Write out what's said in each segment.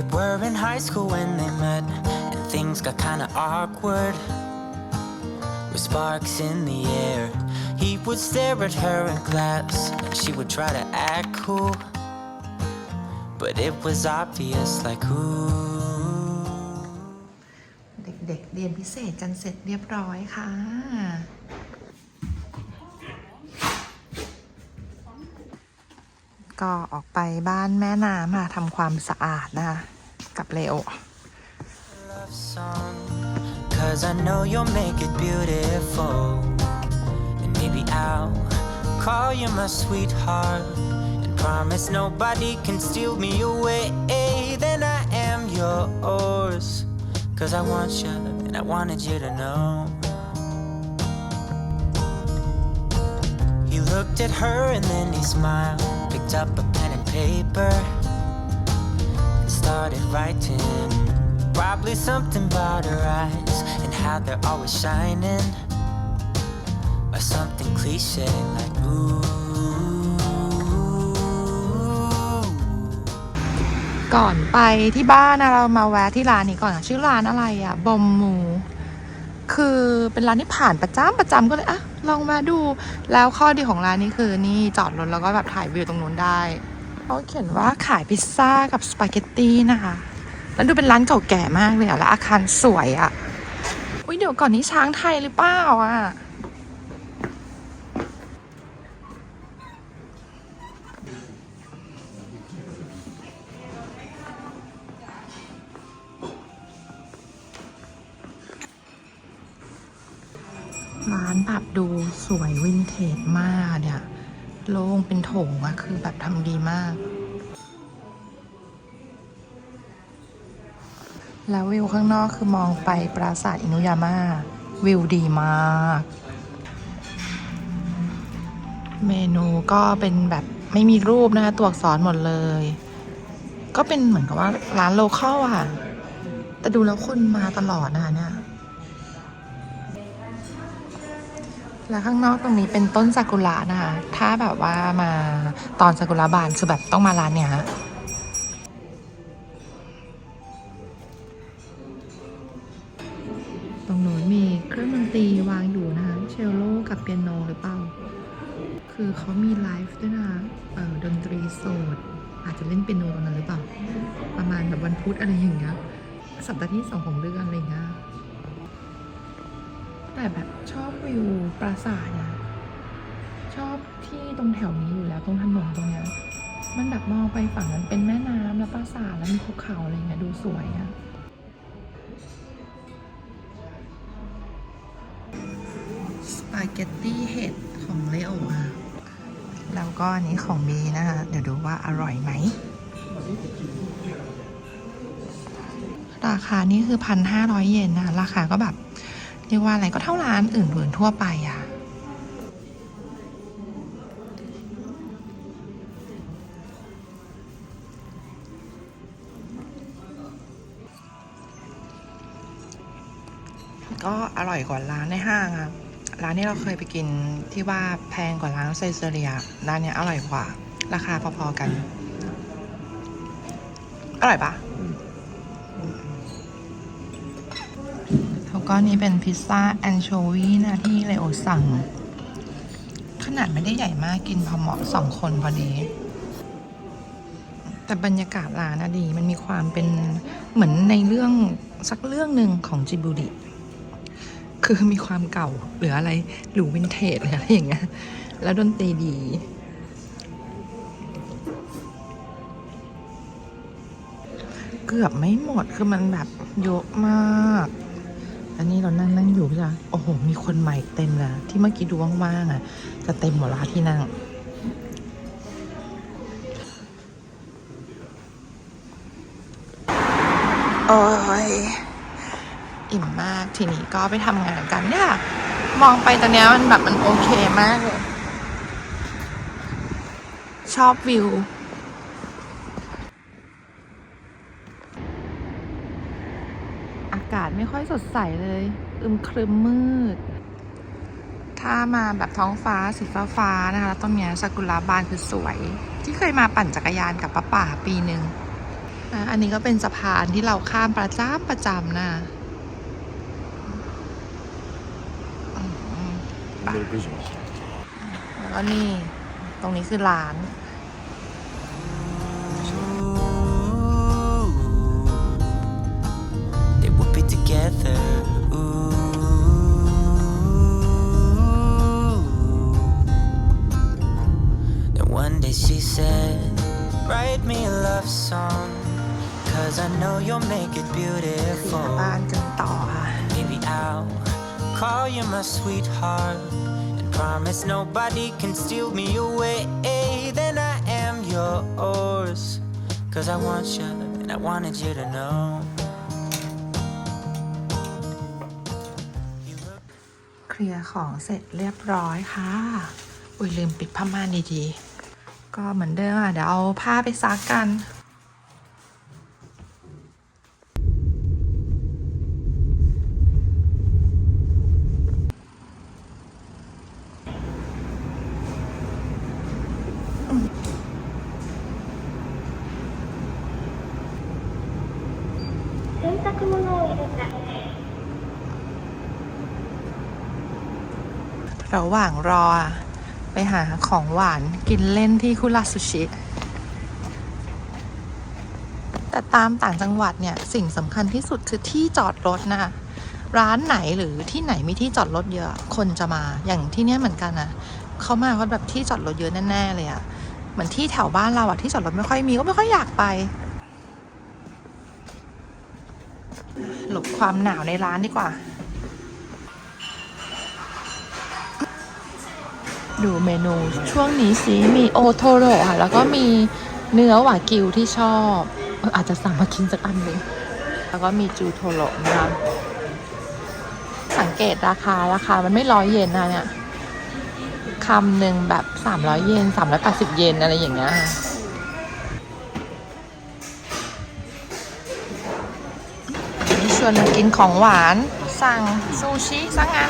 They were in high school when they met, and things got kinda awkward. With sparks in the air, he would stare at her in class, and she would try to act cool. But it was obvious, like, ooh. เด็กๆ เรียนพิเศษกันเสร็จเรียบร้อยค่ะ ก็ออกไปบ้านแม่น้ำค่ะทำความสะอาดนะคะ กับเลโอ Cause I know you'll make it beautiful. And maybe I'll call you my sweetheart. And promise nobody can steal me away. Then I am yours. Cause I want you, and I wanted you to know. He looked at her and then he smiled. Picked up a pen and paper and started writing. Probably something about her eyes and how they're always shining. Or something cliche like, ooh. ก่อนไปที่บ้านนะเรามาแวะที่ร้านนี้ก่อนชื่อร้านอะไรอะบอมมู คือเป็นร้านที่ผ่านประจำประจำก็เลยอะ ลองมาดูแล้วข้อดีของร้านนี้คือนี่จอดรถแล้วก็แบบถ่ายวิวตรงนู้นได้เขาเขียนว่าขายพิซซ่ากับสปาเกตตี้นะคะแล้วดูเป็นร้านเก่าแก่มากเลยอะแล้วอาคารสวยอะอุ้ยเดี๋ยวก่อนนี้ช้างไทยหรือเปล่าอะ ร้านแบบดูสวยวินเทจมากเนี่ยโล่งเป็นโถงอะคือแบบทำดีมาก แล้ววิวข้างนอกคือมองไปปราสาทอินุยาม่าวิวดีมาก เมนูก็เป็นแบบไม่มีรูปนะคะตัวอักษรหมดเลย ก็เป็นเหมือนกับว่าร้านโลเคอลอะแต่ดูแล้วคนมาตลอดนะคะเนี่ย แล้วข้างนอกตรงนี้เป็นต้นซากุระนะคะ ถ้าแบบว่ามาตอนซากุระบานคือแบบต้องมาร้านเนี้ยฮะตรงนู้นมีเครื่องดนตรีวางอยู่นะคะ เชลโลกับเปียโนหรือเปล่า คือเขามีไลฟ์ด้วยนะเออดนตรีสด อาจจะเล่นเปียโนตรงนั้นหรือเปล่า ประมาณแบบวันพุธอะไรอย่างเงี้ย สัปดาห์ที่สองของเดือนอะไรเงี้ย แต่แบบชอบวิวปราสาทอะชอบที่ตรงแถวนี้อยู่แล้วตรงถนนตรงเนี้ยมันแบบมองไปฝั่งนั้นเป็นแม่น้ำแล้วปราสาทแล้วมีภูเขาอะไรเงี้ยดูสวยอะสปาเกตตี้เห็ดของเลโอค่ะแล้วก็อันนี้ของบีนะคะเดี๋ยวดูว่าอร่อยไหม ราคานี่คือพันห้าร้อยเยนนะคะราคาก็แบบ เรียกว่าอะไรก็เท่าร้านอื่นๆทั่วไปอะก็อร่อยกว่าร้านในห้างอะร้านที่เราเคยไปกินที่ว่าแพงกว่าร้านไซเซเรีย ร้านเนี้ยอร่อยกว่า ราคาพอๆกัน อร่อยปะ ก็นี่เป็นพิซซ่าแอนโชวีนะที่เลโอสั่ง ขนาดไม่ได้ใหญ่มากกินพอเหมาะสองคนพอดี แต่บรรยากาศร้านนะดีมันมีความเป็นเหมือนในเรื่องสักเรื่องหนึ่งของจิบูริคือมีความเก่าหรืออะไรหรือวินเทจหรืออะไรอย่างเงี้ยแล้วดนตรีดีเกือบไม่หมดคือมันแบบเยอะมาก อันนี้เรานั่งนั่งอยู่จ้ะโอ้โห มีคนใหม่เต็มเลยที่เมื่อกี้ดูว่างๆอะ จะเต็มหมดละที่นั่ง โอ้ย อิ่มมาก ทีนี้ก็ไปทำงานกันเนี่ยค่ะมองไปตอนนี้มันแบบมันโอเคมากเลย ชอบวิว อากาศ ไม่ค่อยสดใสเลย อึมครึมมืด ถ้ามาแบบท้องฟ้าสีฟ้าฟ้าๆนะคะแล้วตรงเนี้ยซากุระบานคือสวย ที่เคยมาปั่นจักรยานกับป้าป่าปีหนึ่งอะอันนี้ก็เป็นสะพานที่เราข้ามประจำประจำนะอืมแล้วก็นี่ ตรงนี้คือร้าน I know you'll make it เคลียร์ beautiful. บ้านกันต่อค่ะ Maybe I'll call you my sweetheart and promise nobody can steal me away. Then I am yours. Cause I want you and I wanted you to know. เคลียร์ของเสร็จเรียบร้อยค่ะ อุ้ยลืมปิดผ้าม่านดีๆ ก็เหมือนเดิมอะ เดี๋ยวเอาผ้าไปซักกัน ระหว่างรอ ไปหาของหวานกินเล่นที่คุราซูชิ แต่ตามต่างจังหวัดเนี่ย สิ่งสำคัญที่สุดคือที่จอดรถนะร้านไหนหรือที่ไหนมีที่จอดรถเยอะคนจะมาอย่างที่เนี้ยเหมือนกันนะเขามาเขาแบบที่จอดรถเยอะแน่ๆเลยอะเหมือนที่แถวบ้านเราอะที่จอดรถไม่ค่อยมีก็ไม่ค่อยอยากไป หลบความหนาวในร้านดีกว่า ดูเมนูช่วงนี้สิมีโอโทโร่ค่ะ แล้วก็มีเนื้อหวากิวที่ชอบ อาจจะสั่งมากินสักอันหนึ่งแล้วก็มีจูโทโร่นะคะสังเกตราคาราคามันไม่ร้อยเยนนะเนี่ยคำหนึ่งแบบสามร้อยเยนสามร้อยแปดสิบเยน อะไรอย่างเงี้ยค่ะชวนมากินของหวาน สั่งซูชิสักงั้น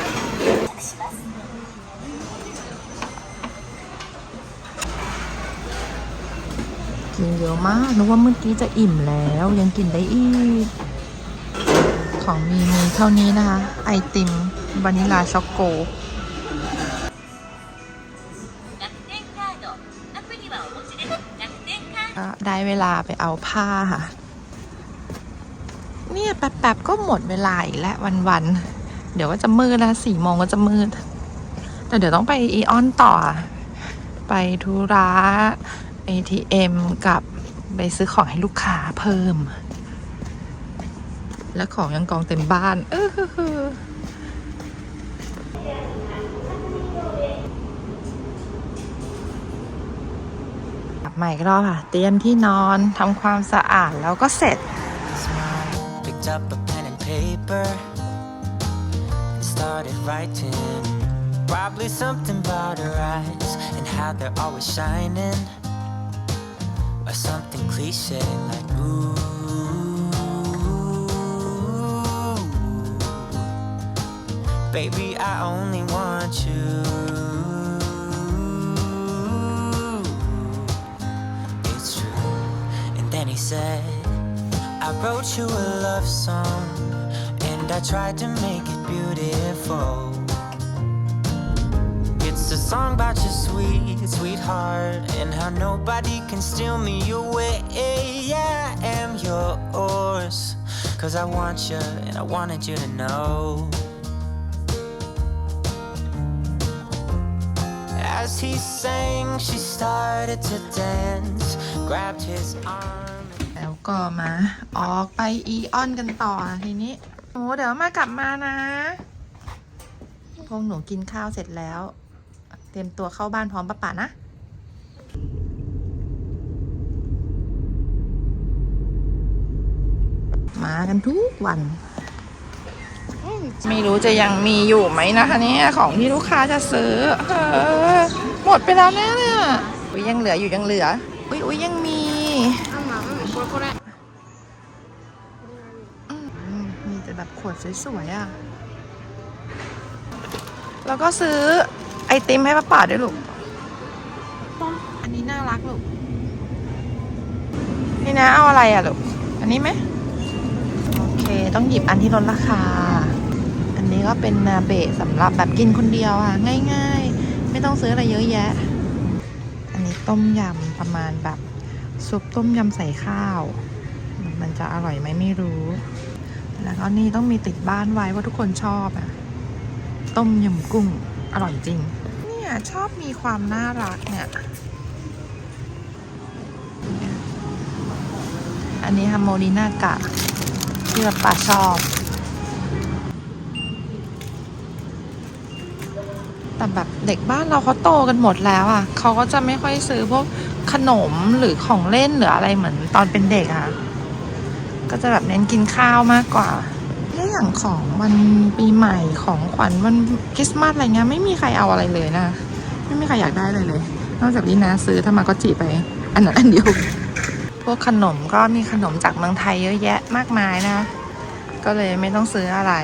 ินเยอะมากนึกว่าเมื่อกี้จะอิ่มแล้วยังกินได้อีก ของมีมีเท่านี้นะคะ ไอติมวานิลาช็อกโกได้เวลาไปเอาผ้าค่ะ เนี่ยแป๊บๆก็หมดเวลาอีกแล้ววันๆ เดี๋ยวก็จะมืดแล้สี่โมงก็จะมืด แต่เดี๋ยวต้องไปอีออนต่อ ไปธุระ ATM กับไปซื้อของให้ลูกค้าเพิ่ม และของยังกองเต็มบ้าน เออฮือฮือกลับมาอีกรอบค่ะ เตรียมที่นอนทำความสะอาดแล้วก็เสร็จ picked up a pen and paper and started writing. Probably something about her eyes and how they're always shining. Or something cliche like, ooh. Baby, I only want you. It's true. And then he said, I wrote you a love song and I tried to make it beautiful. It's a song about your sweet, sweetheart and how nobody can steal me away. Yeah, I am yours. Cause I want you and I wanted you to know. As he sang, she started to dance, grabbed his arm. แล้วก็มา ออกไปอีออนกันต่อทีนี้โอ้เดี๋ยวมากลับมานะ พวกหนูกินข้าวเสร็จแล้ว เตรียมตัวเข้าบ้านพร้อมป้าป๋านะมากันทุกวัน ไม่รู้จะยังมีอยู่ไหมนะคะเนี่ยของที่ลูกค้าจะซื้อเออหมดไปแล้วแน่เนี่ยอุ้ยยังเหลืออยู่ยังเหลือ อุ้ยอุ้ยยังมีมีแต่แบบขวดสวยๆอะ แล้วก็ซื้อ อติมให้ป้าป่าด้วยลูก อันนี้น่ารักลูก นี่นะเอาอะไรอะลูก อันนี้ไหม โอเค ต้องหยิบอันที่ลดราคา อันนี้ก็เป็นนาเบะสำหรับแบบกินคนเดียวอะ ง่าย ๆ ไม่ต้องซื้ออะไรเยอะแยะ อันนี้ต้มยำประมาณแบบซุปต้มยำใส่ข้าว มันจะอร่อยไหมไม่รู้ แล้วก็นี่ต้องมีติดบ้านไว้ว่าทุกคนชอบอะ ต้มยำกุ้งอร่อยจริงเนี่ย ชอบมีความน่ารักเนี่ย อันนี้ฮัมโมลินากะที่แบบป่าชอบ แต่แบบเด็กบ้านเราเขาโตกันหมดแล้วอะเขาก็จะไม่ค่อยซื้อพวกขนมหรือของเล่นหรืออะไรเหมือนตอนเป็นเด็กอะค่ะ ก็จะแบบเน้นกินข้าวมากกว่า แล้วอย่างของวันปีใหม่ของขวัญวันคริสต์มาสอะไรเงี้ยไม่มีใครเอาอะไรเลยนะไม่มีใครอยากได้เลยเลย นอกจากนี้นะซื้อทามากอจิไป อันนั้นอันเดียว พวกขนมก็มีขนมจากเมืองไทยเยอะแยะมากมายนะก็เลยไม่ต้องซื้ออะไร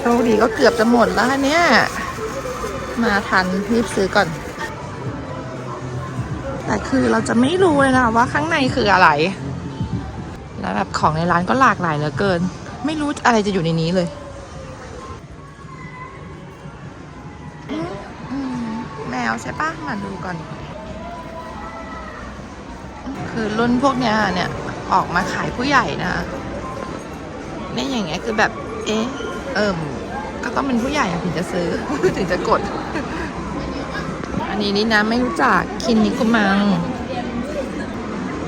โชคดีก็เกือบจะหมดแล้วเนี่ย มาทันรีบซื้อก่อน แต่คือเราจะไม่รู้เลยนะว่าข้างในคืออะไร แล้วแบบของในร้านก็หลากหลายเหลือเกิน ไม่รู้อะไรจะอยู่ในนี้เลย แมวใช่ปะมาดูก่อน คือรุ่นพวกเนี้ยเนี่ยออกมาขายผู้ใหญ่นะเนี่ยอย่างเงี้ยคือแบบ เอ๊ะ เอิมก็ต้องเป็นผู้ใหญ่ถึงจะซื้อ ถึงจะกด นี้นี่นะไม่รู้จักคินนิคุมัง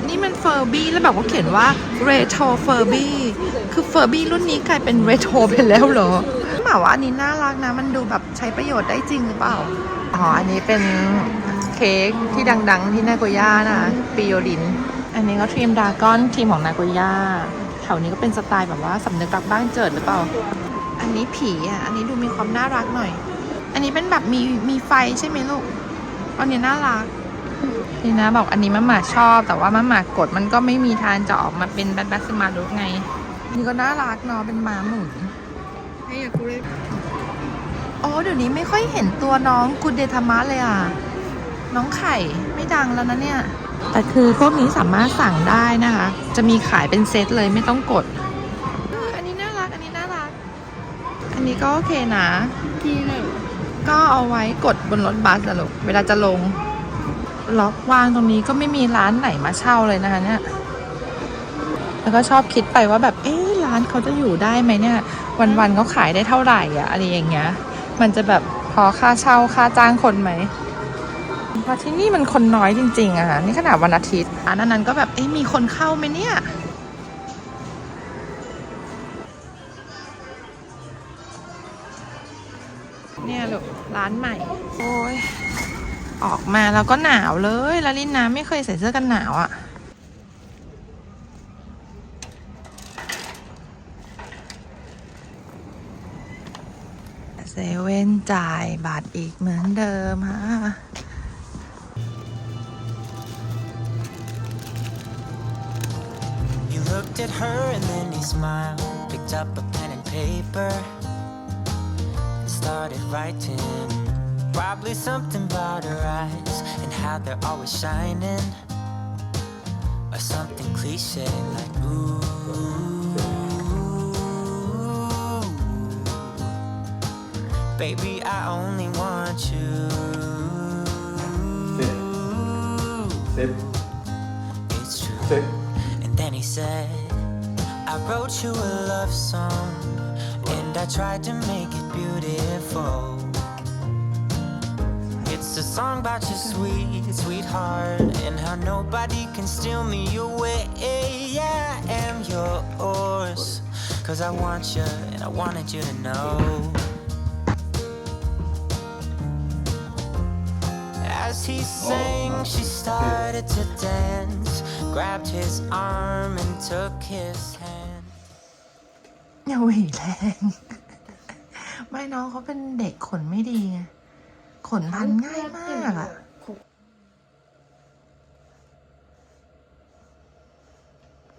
นี่มันเฟอร์บี้แล้วแบบว่าเขียนว่าเรโทรเฟอร์บี้คือเฟอร์บี้รุ่นนี้กลายเป็นเรโทรไปแล้วเหรอหมายว่าอันนี้น่ารักนะ มันดูแบบใช้ประโยชน์ได้จริงหรือเปล่า อ๋อ อันนี้เป็นเค้กที่ดังๆ ที่นาโกย่านะปิโยลิน อันนี้ก็ทีมดากอนทีมของนาโกย่าแถวนี้ก็เป็นสไตล์แบบว่าสำนึกรักบ้านเจิดหรือเปล่า อันนี้ผีอะ อันนี้ดูมีความน่ารักหน่อย อันนี้เป็นแบบมีมีไฟใช่ไหมลูก อันนี้น่ารักนี่นะบอกอันนี้มะหมาชอบ แต่ว่ามาหมากดมันก็ไม่มีทางจะออกมาเป็นแบทแบทสมารุไง นี่ก็น่ารักเนาะเป็นม้าหมุนอ๋อเดี๋ยวนี้ไม่ค่อยเห็นตัวน้องกุดเดทามะเลยอะ น้องไข่ไม่ดังแล้วนะเนี่ย แต่คือพวกนี้สามารถสั่งได้นะคะ จะมีขายเป็นเซตเลยไม่ต้องกดเอออันนี้น่ารักอันนี้น่ารัก อันนี้ก็โอเคนะ ก็เอาไว้กดบนรถบัสอะลูกเวลาจะลง ล็อกวางตรงนี้ก็ไม่มีร้านไหนมาเช่าเลยนะคะเนี่ย แล้วก็ชอบคิดไปว่าแบบเอ๊ะร้านเขาจะอยู่ได้ไหมเนี่ย วันๆเขาขายได้เท่าไหร่อะอะไรอย่างเงี้ย มันจะแบบพอค่าเช่าค่าจ้างคนไหมเพราะที่นี่มันคนน้อยจริง ๆอะค่ะนี่ขนาดวันอาทิตย์อันนั้นก็แบบเอ๊ะมีคนเข้าไหมเนี่ย ร้านใหม่ โอ้ย ออกมาแล้วก็หนาวเลยล้วลินน้ำไม่เคยใส่เสื้อกันหนาวอะ่ะ เซเว่นจ่ายบัตรอีกเหมือนเดิมฮะ started writing. Probably something about her eyes and how they're always shining. Or something cliche like, ooh. Baby, I only want you. Sip. Sip. It's true. Sip. And then he said, I wrote you a love song and I tried to make it beautiful. It's a song about your sweet, sweetheart, and how nobody can steal me away. I am yours, cause I want you and I wanted you to know. As he sang, she started to dance, grabbed his arm and took his hand. No, he ไม่น้องเขาเป็นเด็กขนไม่ดีไงขนพันง่ายมากอะ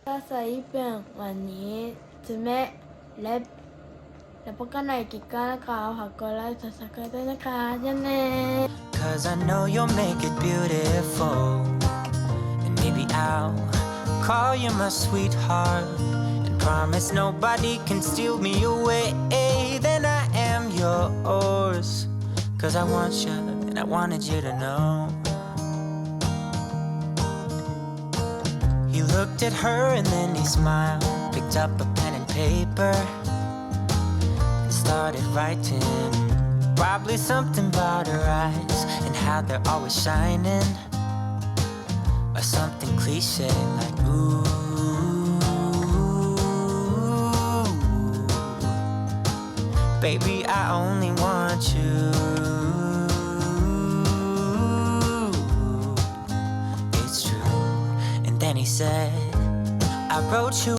ถ้าใส่เป็นวันนี้จะแม่เล็บแล้วพบกันในกิจการนะคะฝากกดไลค์ซับสไครต์ด้วยนะคะยันเน่ Cause I know you'll make it beautiful. And maybe I'll call you my sweetheart. And promise nobody can steal me away. Yours. Cause I want you, and I wanted you to know. He looked at her and then he smiled. Picked up a pen and paper and started writing. Probably something about her eyes and how they're always shining. Or something cliche like, ooh. Baby, I only want you. It's true. And then he said, I wrote you.